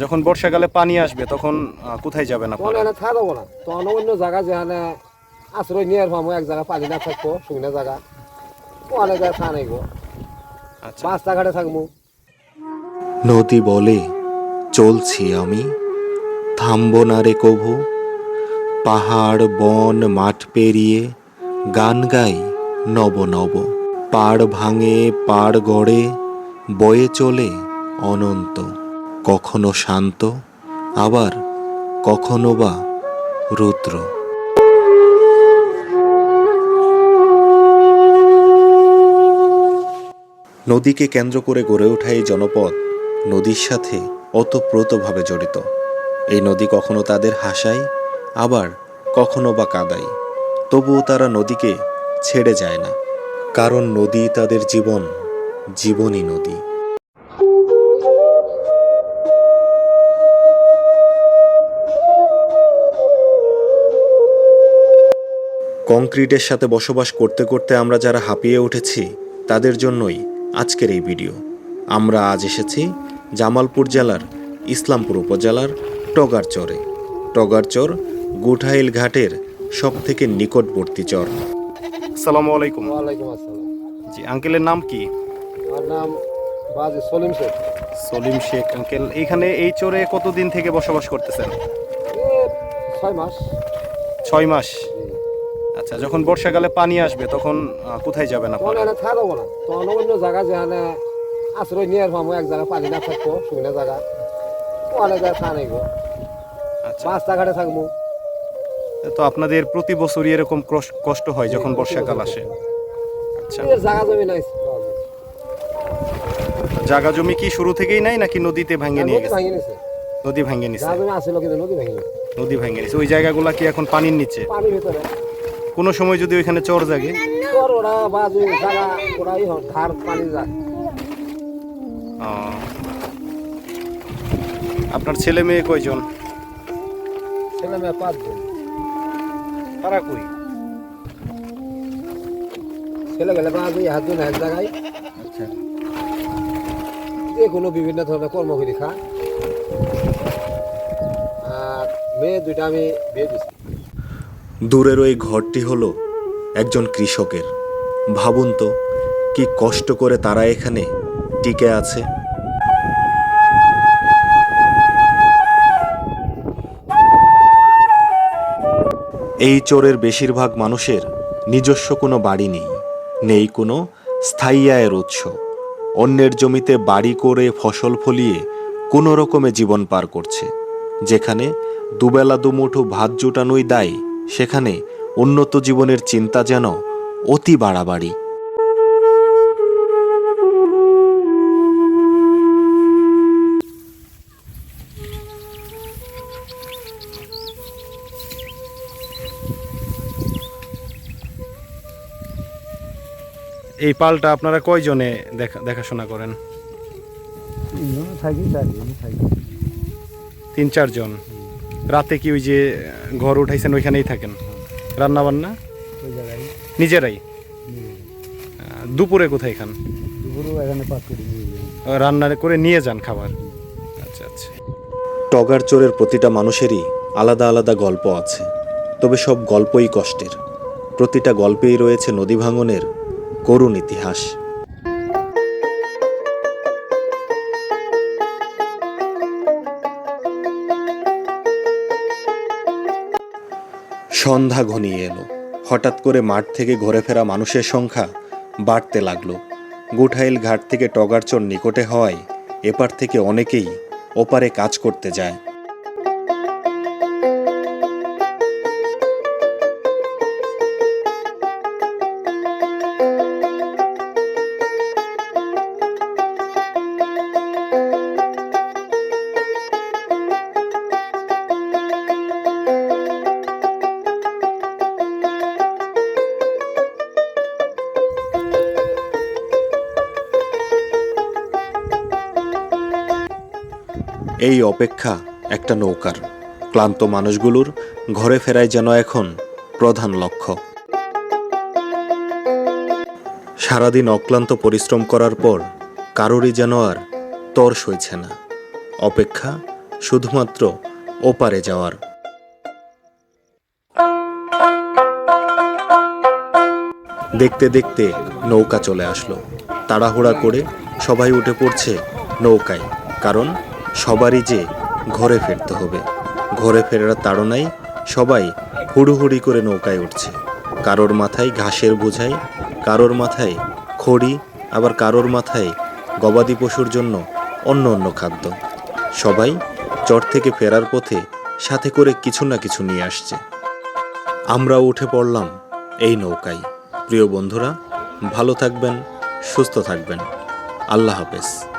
যখন বর্ষাকালে পানি আসবে তখন কোথায় যাবেন আপনারা? যাব না। তখন অন্য জায়গা যেখানে আশ্রয় নিয়ে পাবো এক জায়গা পানি না থাকব শুকনো জায়গা। ওখানে যায় খা নাইব আচ্ছা। রাস্তাঘাটে থাকব। নদী বলে চলছি আমি। থামব না রে কভু। পাহাড় বন মাঠ পেরিয়ে গান গাই নব নব। পাড় ভাঙে পাড় গড়ে বয়ে চলে অনন্ত। কখনো শান্ত, আবার কখনো বা রুদ্র। নদীকে কেন্দ্র করে গড়ে ওঠা এই জনপদ নদীর সাথে ওতপ্রোতভাবে জড়িত। এই নদী কখনো তাদের হাসায়, আবার কখনো বা কাদায়। তবুও তারা নদীকে ছেড়ে যায় না, কারণ নদী তাদের জীবন, জীবনই নদী। কংক্রিটের সাথে বসবাস করতে করতে আমরা যারা হাঁপিয়ে উঠেছি তাদের জন্যই আজকের এই ভিডিও। আমরা আজ এসেছি জামালপুর জেলার ইসলামপুর উপজেলার টগারচরে টগারচর গুঠাইল ঘাটের সব থেকে নিকটবর্তী চর। আসসালামু আলাইকুম। ওয়ালাইকুম আসসালাম। জি আঙ্কেলের নাম কি? আমার নাম বাজি সলিম শেখ। সলিম শেখ আঙ্কেল এখানে এই চরে কতদিন থেকে বসবাস করতেছেন? ছয় মাস। ছয় মাস। আচ্ছা যখন বর্ষাকালে পানি আসবে তখন কোথায় যাবেন তখন আপনারা এনে থাকা না। তখন অন্য জায়গা যেখানে আশ্রয় নিয়ে পাবো এক জায়গা পানি না থাকব শুকনো জায়গা। ওখানে যায় খা নাইব আচ্ছা। রাস্তাঘাটে থাকব। তো আপনাদের প্রতি বছরই এরকম কষ্ট- হয় যখন বর্ষাকাল আসে? আচ্ছা। জায়গা জমি নাই। জাগা জমি কি শুরু থেকেই নাই নাকি নদীতে ভাঙে নিয়ে গেছে? জায়গা নদী ভাঙি নিছে। নদী ভাঙে নিছে। ওই জায়গাগুলা কি এখন পানির নিচে? পানির ভিতরে। কোনো সময় যদি ওইখানে চর জাগে। আপনার ছেলে মেয়ে কয়জন? ছেলে মেয়ে পাঁচজন। তারা কই? ছেলে গেলে বাজু একজন এক জায়গায়। আচ্ছা। যে কোনো বিভিন্ন ধরনের কর্ম করি খা আর মেয়ে দুইটা আমি বিয়ে দিচ্ছি দূরের ওই ঘরটি হলো একজন কৃষকের। ভাবুন তো, কি কষ্ট করে তারা এখানে টিকে আছে। এই চোরের বেশিরভাগ মানুষের নিজস্ব কোনো বাড়ি নেই নেই কোনো স্থায়ী আয়ের উৎস। অন্যের জমিতে বাড়ি করে ফসল ফলিয়ে কোনো রকমে জীবন পার করছে, যেখানে দুবেলা দুমুঠো ভাত জুটানোই দায় সেখানে উন্নত জীবনের চিন্তা যেন অতি বাড়াবাড়ি। এই পালটা আপনারা কয়জনে দেখা দেখাশোনা করেন? থাকি থাকি। তিন চারজন? রাতে কি ওই যে ঘর উঠাইছেন ওইখানেই থাকেন? রান্না বান্না নিজেরাই? দুপুরে কোথায় খান? রান্না করে নিয়ে যান খাবার? আচ্ছা আচ্ছা। টগার চোরের প্রতিটা মানুষেরই আলাদা আলাদা গল্প আছে। তবে সব গল্পই কষ্টের। প্রতিটা গল্পেই রয়েছে নদী ভাঙনের করুণ ইতিহাস। সন্ধ্যা ঘনিয়ে এলো। হঠাৎ করে মাঠ থেকে ঘুরে ফেরা মানুষের সংখ্যা বাড়তে লাগল। গুঠাইল ঘাট থেকে টগারচর নিকটে হওয়ায় এপার থেকে অনেকেই ওপারে কাজ করতে যায়। এই অপেক্ষা একটা নৌকার। ক্লান্ত মানুষগুলোর ঘরে ফেরাই যেন এখন প্রধান লক্ষ্য। সারাদিন অক্লান্ত পরিশ্রম করার পর কারোরই যেন আর তর সইছে না। অপেক্ষা শুধুমাত্র ওপারে যাওয়ার। দেখতে দেখতে নৌকা চলে আসলো। তাড়াহুড়া করে সবাই উঠে পড়ছে নৌকায়, কারণ সবারই যে ঘরে ফিরতে হবে। ঘরে ফেরার তাড়নায় সবাই হুড়ুহুড়ি করে নৌকায় উঠছে। কারোর মাথায় ঘাসের বোঝাই, কারোর মাথায় খড়ি, আবার কারোর মাথায় গবাদি পশুর জন্য অন্য অন্য খাদ্য। সবাই চর থেকে ফেরার পথে সাথে করে কিছু না কিছু নিয়ে আসছে। আমরাও উঠে পড়লাম এই নৌকায়। প্রিয় বন্ধুরা, ভালো থাকবেন, সুস্থ থাকবেন। আল্লাহ হাফেজ।